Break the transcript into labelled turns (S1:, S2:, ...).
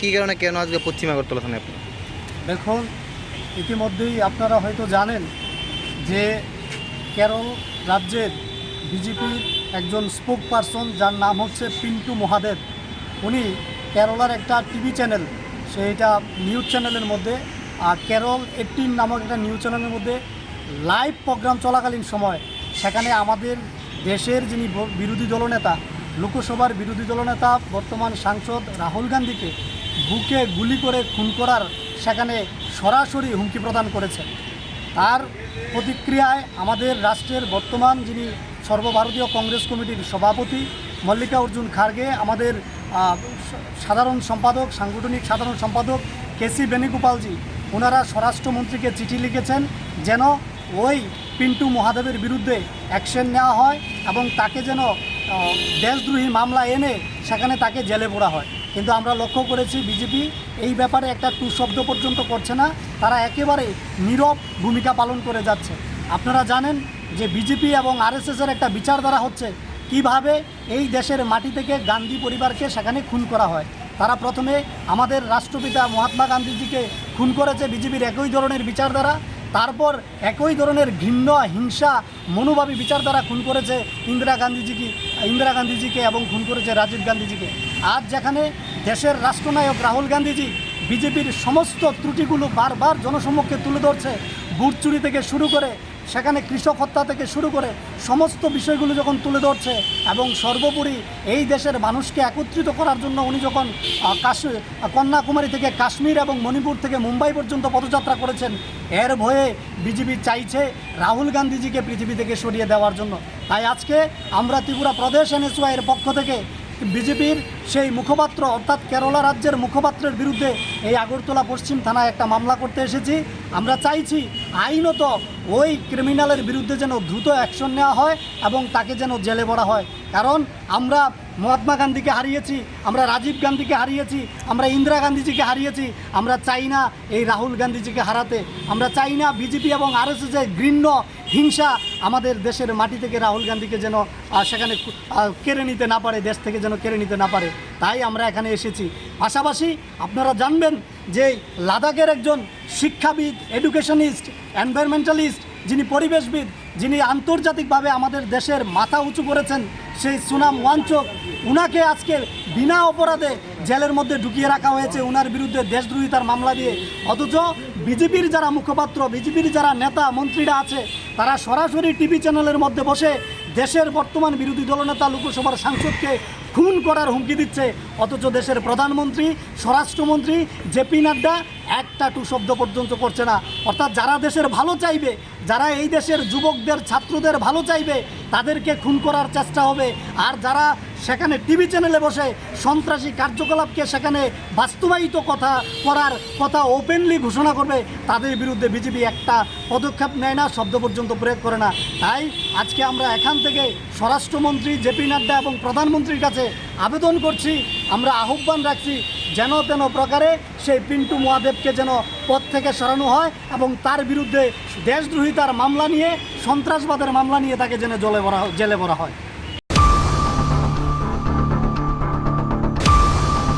S1: কী কারণে কেন আজকে পশ্চিম আগরতলা থানায় আপনি?
S2: দেখুন, ইতিমধ্যেই আপনারা হয়তো জানেন যে কেরল রাজ্যের বিজেপির একজন স্পোক পারসন যার নাম হচ্ছে পিন্টু মহাদেব। উনি কেরলার একটা টিভি চ্যানেল সেইটা নিউজ চ্যানেলের মধ্যে, আর কেরল এইটিন নামক একটা নিউজ চ্যানেলের মধ্যে লাইভ প্রোগ্রাম চলাকালীন সময়, সেখানে আমাদের দেশের যিনি বিরোধী দলনেতা, লোকসভার বিরোধী দলনেতা, বর্তমান সাংসদ রাহুল গান্ধীকে বুকে গুলি করে খুন করার সেখানে সরাসরি হুমকি প্রদান করেছেন তার প্রতিক্রিয়ায় আমাদের রাষ্ট্রের বর্তমান যিনি সর্বভারতীয় কংগ্রেস কমিটির সভাপতি মল্লিকা অর্জুন খার্গে আমাদের সাধারণ সম্পাদক, সাংগঠনিক সাধারণ সম্পাদক কেসি বেণুগোপালজি, ওনারা স্বরাষ্ট্রমন্ত্রীকে চিঠি লিখেছেন যেন ওই পিন্টু মহাদেবের বিরুদ্ধে অ্যাকশন নেওয়া হয় এবং তাকে যেন দেশদ্রোহী মামলা এনে সেখানে তাকে জেলে পোড়া হয়। কিন্তু আমরা লক্ষ্য করেছি বিজেপি এই ব্যাপারে একটা টু শব্দ পর্যন্ত করছে না। তারা একেবারে নীরব ভূমিকা পালন করে যাচ্ছে। আপনারা জানেন যে বিজেপি এবং আরএসএসের একটা বিচারধারা হচ্ছে কীভাবে এই দেশের মাটি থেকে গান্ধী পরিবারকে সেখানে খুন করা হয়। তারা প্রথমে আমাদের রাষ্ট্রপিতা মহাত্মা গান্ধীজিকে খুন করেছে বিজেপির একই ধরনের বিচারধারা। তারপর একই ধরনের ঘৃণ্য, হিংসা, মনোভাবী বিচারধারা খুন করেছে ইন্দিরা গান্ধীজিকে ইন্দিরা গান্ধীজিকে এবং খুন করেছে রাজীব গান্ধীজিকে। আজ যেখানে দেশের রাষ্ট্রনায়ক রাহুল গান্ধীজি বিজেপির সমস্ত ত্রুটিগুলো বারবার জনসম্মুখে তুলে ধরছে, বুট চুরি থেকে শুরু করে, সেখানে কৃষক হত্যা থেকে শুরু করে সমস্ত বিষয়গুলো যখন তুলে ধরছে এবং সর্বোপরি এই দেশের মানুষকে একত্রিত করার জন্য উনি যখন কন্যাকুমারী থেকে কাশ্মীর এবং মণিপুর থেকে মুম্বাই পর্যন্ত পদযাত্রা করেছেন, এর ভয়ে বিজেপি চাইছে রাহুল গান্ধীজিকে পৃথিবী থেকে সরিয়ে দেওয়ার জন্য। তাই আজকে আমরা ত্রিপুরা প্রদেশ এনএসওয়াই এর পক্ষ থেকে বিজেপির সেই মুখপাত্র, অর্থাৎ কেরলা রাজ্যের মুখপাত্রের বিরুদ্ধে এই আগরতলা পশ্চিম থানায় একটা মামলা করতে এসেছি। আমরা চাইছি আইনত ওই ক্রিমিনালের বিরুদ্ধে যেন দ্রুত অ্যাকশন নেওয়া হয় এবং তাকে যেন জেলে ভরা হয়। কারণ আমরা মহাত্মা গান্ধীকে হারিয়েছি, আমরা রাজীব গান্ধীকে হারিয়েছি, আমরা ইন্দিরা গান্ধীজিকে হারিয়েছি, আমরা চাই না এই রাহুল গান্ধীজিকে হারাতে, আমরা চাই না বিজেপি এবং আরএসএসের ঘৃণ্য, হিংসা আমাদের দেশের মাটি থেকে রাহুল গান্ধীকে যেন সেখানে কেড়ে নিতে না পারে, দেশ থেকে যেন কেড়ে নিতে না পারে। তাই আমরা এখানে এসেছি। পাশাপাশি আপনারা জানবেন যে লাদাখের একজন শিক্ষাবিদ এডুকেশনিস্ট এনভায়রনমেন্টালিস্ট যিনি পরিবেশবিদ, যিনি আন্তর্জাতিকভাবে আমাদের দেশের মাথা উঁচু করেছেন, সেই সুনাম ওয়াঞ্চক উনাকে আজকে বিনা অপরাধে জেলের মধ্যে ঢুকিয়ে রাখা হয়েছে। উনার বিরুদ্ধে দেশদ্রোহিতার মামলা দিয়ে। অথচ বিজেপির যারা মুখপাত্র, বিজেপির যারা নেতা, মন্ত্রীরা আছে, তারা সরাসরি টিভি চ্যানেলের মধ্যে বসে দেশের বর্তমান বিরোধী দলনেতা, লোকসভার সাংসদকে খুন করার হুমকি দিচ্ছে। অথচ দেশের প্রধানমন্ত্রী, স্বরাষ্ট্রমন্ত্রী জেপি নাড্ডা একটা টু শব্দ পর্যন্ত করছে না। অর্থাৎ যারা দেশের ভালো চাইবে যারা এই দেশের যুবকদের, ছাত্রদের ভালো চাইবে, তাদেরকে খুন করার চেষ্টা হবে। আর যারা সেখানে টিভি চ্যানেলে বসে সন্ত্রাসী কার্যকলাপকে সেখানে বাস্তবায়িত কথা করার কথা ওপেনলি ঘোষণা করবে, তাদের বিরুদ্ধে বিজেপি একটা পদক্ষেপ নেয় না, শব্দ পর্যন্ত প্রয়োগ করে না। তাই আজকে আমরা এখান থেকে স্বরাষ্ট্রমন্ত্রী জেপি নাড্ডা এবং প্রধানমন্ত্রীর কাছে আবেদন করছি আমরা আহ্বান রাখছি যেন তেন প্রকারে সেই পিন্টু মহাদেবকে যেন পথ থেকে সরানো হয় এবং তার বিরুদ্ধে দেশদ্রোহিতার মামলা নিয়ে সন্ত্রাসবাদের মামলা নিয়ে তাকে যেন জলে ভরা জেলে ভরা হয়।